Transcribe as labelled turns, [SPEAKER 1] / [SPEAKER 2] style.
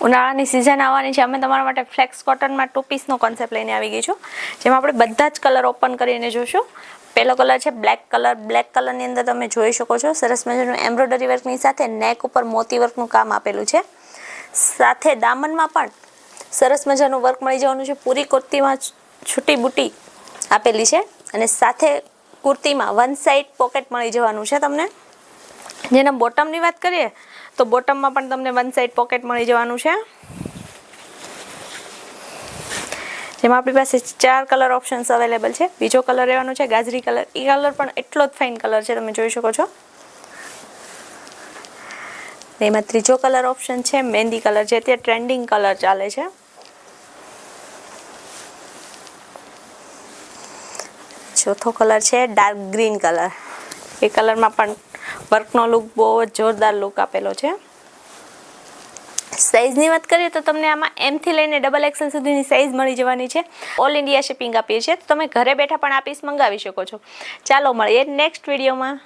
[SPEAKER 1] ઉનાળાની સિઝન આવવાની છે. અમે તમારા માટે ફ્લેક્સ કોટનમાં ટુ પીસનો કોન્સેપ્ટ લઈને આવી ગઈ છું. જેમાં આપણે બધા જ કલર ઓપન કરીને જોશું. પહેલો કલર છે બ્લેક કલર બ્લેક કલરની અંદર તમે જોઈ શકો છો. સરસ મજાનું એમ્બ્રોઇડરી વર્કની સાથે નેક ઉપર મોતી વર્કનું કામ આપેલું છે. સાથે દામનમાં પણ સરસ મજાનું વર્ક મળી જવાનું છે. પૂરી કુર્તીમાં છૂટી બુટી આપેલી છે. અને સાથે કુર્તીમાં વન સાઈડ પોકેટ મળી જવાનું છે તમને. જેના બોટમની વાત કરીએ તો બોટમમાં પણ તમને વન સાઈડ પોકેટ મળી જવાનું છે. જેમાં આપણી પાસે ચાર કલર ઓપ્શન્સ અવેલેબલ છે. બીજો કલર રહેવાનો છે ગાજરી કલર એ કલર પણ એટલો જ ફાઇન કલર છે, તમે જોઈ શકો છો. એમાં ત્રીજો કલર ઓપ્શન છે મહેંદી કલર જે અત્યારે ટ્રેન્ડિંગ કલર ચાલે છે. ચોથો કલર છે ડાર્ક ગ્રીન કલર એ કલરમાં પણ વર્કનો લુક બહુ જ જોરદાર લુક આપેલો છે. સાઇઝની વાત કરીએ તો તમને આમાં એમથી લઈને ડબલ એક્સેલ સુધીની સાઇઝ મળી જવાની છે. ઓલ ઇન્ડિયા શિપિંગ આપીએ છીએ. તો તમે ઘરે બેઠા પણ આ પીસ મંગાવી શકો છો. ચાલો મળીએ નેક્સ્ટ વિડીયોમાં